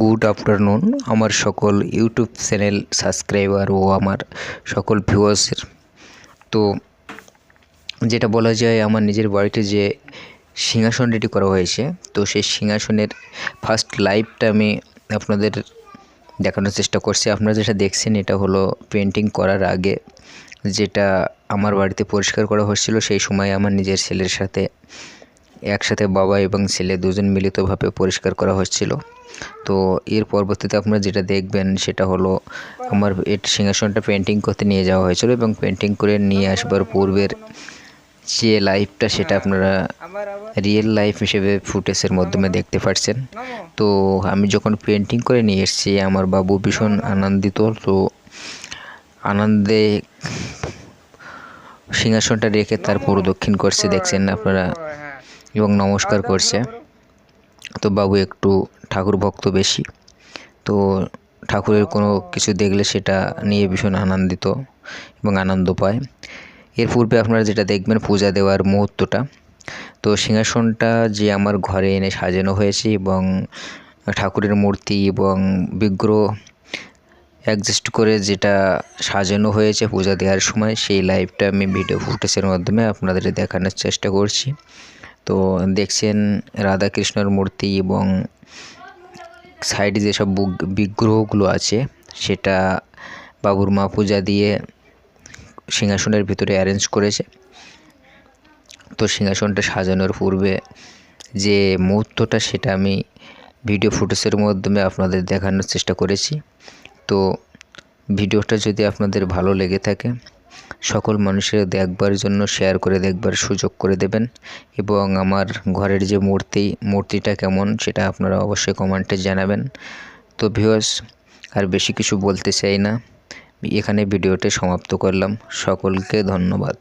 Good afternoon আমার সকল YouTube channel subscriber ও আমার সকল ভিউয়ার্সের তো, যেটা বলা যায়, আমার নিজের বাড়িতে যে সিংহাসন রেডি করা হয়েছে, তো সেই সিংহাসনের ফার্স্ট লাইভটা আমি আপনাদের দেখানোর চেষ্টা করছি। আপনারা যেটা দেখছেন, এটা হলো পেন্টিং করার আগে যেটা আমার বাড়িতে পরিষ্কার করা হচ্ছিল, সেই সময় আমার নিজের ছেলের সাথে একসাথে বাবা এবং ছেলে দুজন মিলিতভাবে পরিষ্কার করা হচ্ছিল। তো এর পরবর্তীতে আপনারা যেটা দেখবেন সেটা হলো আমার সিংহাসনটা পেন্টিং করতে নিয়ে যাওয়া হয়েছিল এবং পেন্টিং করে নিয়ে আসবার পূর্বের যে লাইফটা সেটা আপনারা রিয়েল লাইফ হিসেবে ফুটেজের মাধ্যমে দেখতে পাচ্ছেন তো আমি যখন পেন্টিং করে নিয়ে এসেছি, আমার বাবু ভীষণ আনন্দিত। তো আনন্দে সিংহাসনটা রেখে তার প্রদক্ষিণ করছে, দেখছেন আপনারা। এবং নমস্কার করছে। তো বাবু একটু ঠাকুর ভক্ত বেশি। তো ঠাকুরের কোনো কিছু দেখলে সেটা নিয়ে ভীষণ আনন্দিত এবং আনন্দ পায়। এর পূর্বে আপনারা যেটা দেখবেন পূজা দেওয়ার মুহূর্তটা। তো সিংহাসনটা যে আমার ঘরে এনে সাজানো হয়েছে এবং ঠাকুরের মূর্তি এবং বিগ্রহ অ্যাডজাস্ট করে যেটা সাজানো হয়েছে পূজা দেওয়ার সময়, সেই লাইভটা আমি ভিডিও ফুটেজের মাধ্যমে আপনাদের দেখানোর চেষ্টা করছি। তো দেখছেন রাধাকৃষ্ণর মূর্তি এবং সাইডে যেসব বিগ্রহগুলো আছে, সেটা বাবুর মা পূজা দিয়ে সিংহাসনের ভিতরে অ্যারেঞ্জ করেছে। তো সিংহাসনটা সাজানোর পূর্বে যে মুহূর্তটা, সেটা আমি ভিডিও ফুটেজের মাধ্যমে আপনাদের দেখানোর চেষ্টা করেছি। তো ভিডিওটা যদি আপনাদের ভালো লেগে থাকে সকল মানুষের দেখবার জন্য শেয়ার করে দেখবার সুযোগ করে দেবেন এবং আমার ঘরের যে মূর্তি, মূর্তিটা কেমন সেটা আপনারা অবশ্যই কমেন্টে জানাবেন। তো ভিউয়ার্স আর বেশি কিছু বলতে চাই না। এখানে ভিডিওটি সমাপ্ত করলাম। সকলকে ধন্যবাদ।